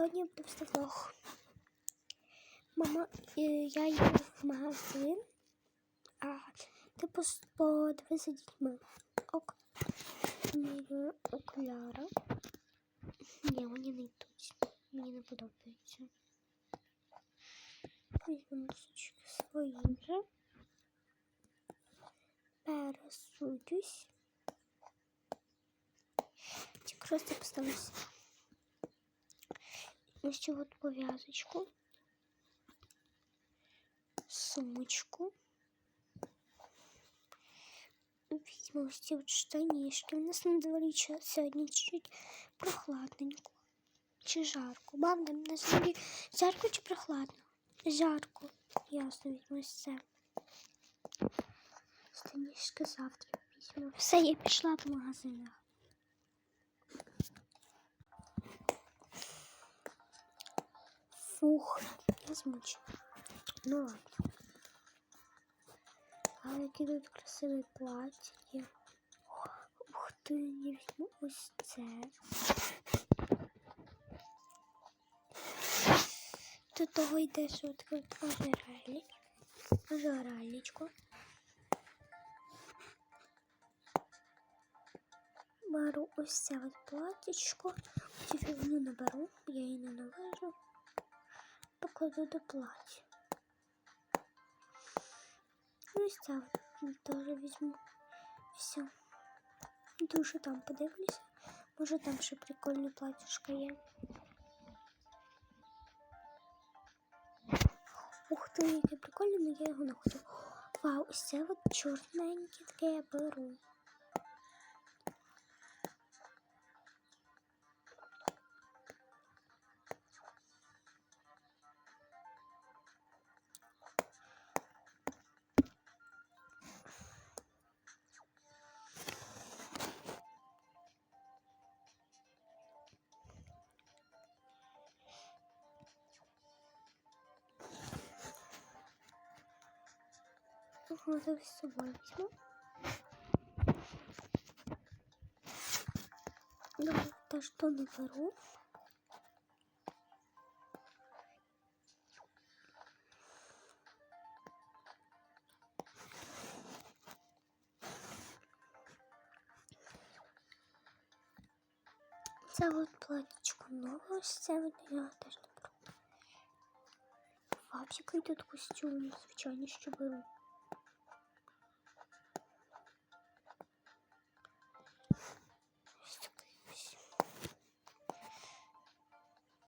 Сьогодні вести влог. Мама, е, я йду в магазин, а типу с- подивися дітьми. Ок. Мірю окуляри. Ні, вони не йдуть. Мені не подобається. Візьму носочки свої вже. Пересудюсь. Ці просто поставлюся. Ось цю от пов'язочку. Сумочку. Візьму ось ці от штанішки. У нас на дворі ча- сьогодні чуть-чуть прохладненько. Чи жарко? Мам, там на дворі жарко чи прохладно? Жарко. Ясно, візьму ось це. Завтра візьму. Все, я пішла по магазинах. Фух, я змучена. Ну ладно. А які тут красиві плаття є. Ух ти, я візьму ось це. До того йде от ожерельник. Ожерельничко. Беру ось це от платічко. Цю фігню наберу, я її ненавижу. Покладу до плаття. Ну, це от теж візьму. Все. Дуже там подивлюся. Може там ще прикольне платьишко є. Ух ти, яке прикольне, але я його не хочу. Вау, ось це от чорненьке таке я беру. Ага, з собою візьму. Добре, теж то не беру. Це от платічко нове, ось це от я теж не беру. Тут костюм, звичайно, що беру.